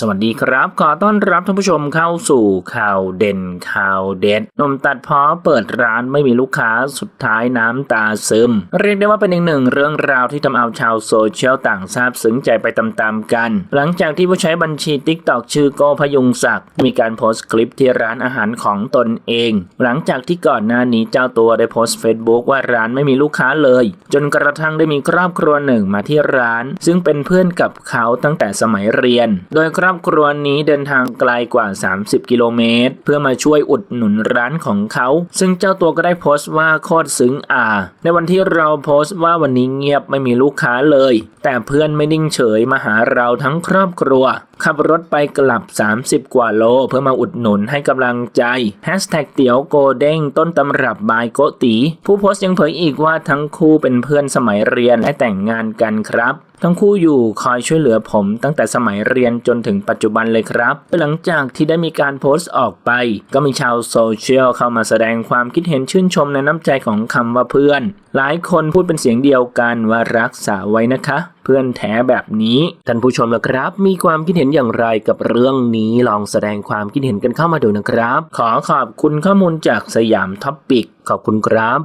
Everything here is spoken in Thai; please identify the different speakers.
Speaker 1: สวัสดีครับ ขอต้อนรับท่านผู้ชมเข้าสู่ข่าวเด่นข่าวเด็ดนมตัดเพาะเปิดร้านไม่มีลูกค้าสุดท้ายน้ำตาซึม เรียกได้ว่าเป็นอีกหนึ่งเรื่องราวที่ทำเอาชาวโซเชียลต่างทราบซึ้งใจไปตามๆกัน หลังจากที่ผู้ใช้บัญชี t ิ k t o k ชื่อโกพยุงศักดิ์มีการโพสต์คลิปที่ร้านอาหารของตนเอง หลังจากที่ก่อนหน้านี้เจ้าตัวได้โพสต์ Facebook ว่าร้านไม่มีลูกค้าเลย จนกระทั่งได้มีครอบครัวหนึ่งมาที่ร้าน ซึ่งเป็นเพื่อนกับเขาตั้งแต่สมัยเรียน โดยครอบครัวนี้เดินทางไกลกว่า 30 กิโลเมตร เพื่อมาช่วยอุดหนุนร้านของเขา ซึ่งเจ้าตัวก็ได้โพสต์ว่าโคตรซึ้งอ่า ในวันที่เราโพสต์ว่าวันนี้เงียบไม่มีลูกค้าเลย แต่เพื่อนไม่นิ่งเฉยมาหาเราทั้งครอบครัว ขับรถไปกลับ 30 กว่าโล เพื่อมาอุดหนุนให้กำลังใจ Hashtag เตี๋ยวโกเด้งต้นตำรับบายโกตีผู้โพสต์ยังเผยอีกว่าทั้งคู่เป็นเพื่อนสมัยเรียนและแต่งงานกันครับ ทั้งคู่อยู่คอยช่วยเหลือผมตั้งแต่สมัยเรียนจนถึงปัจจุบันเลยครับ หลังจากที่ได้มีการโพสต์ออกไป ก็มีชาวโซเชียลเข้ามาแสดงความคิดเห็นชื่นชมในน้ำใจของคำว่าเพื่อน หลายคนพูดเป็นเสียงเดียวกันว่ารักษาไว้นะคะ เพื่อนแท้แบบนี้ ท่านผู้ชมละครับ มีความคิดเห็นอย่างไรกับเรื่องนี้ลองแสดงความคิดเห็นกันเข้ามาดูนะครับ ขอขอบคุณข้อมูลจากสยามท็อปปิกขอบคุณครับ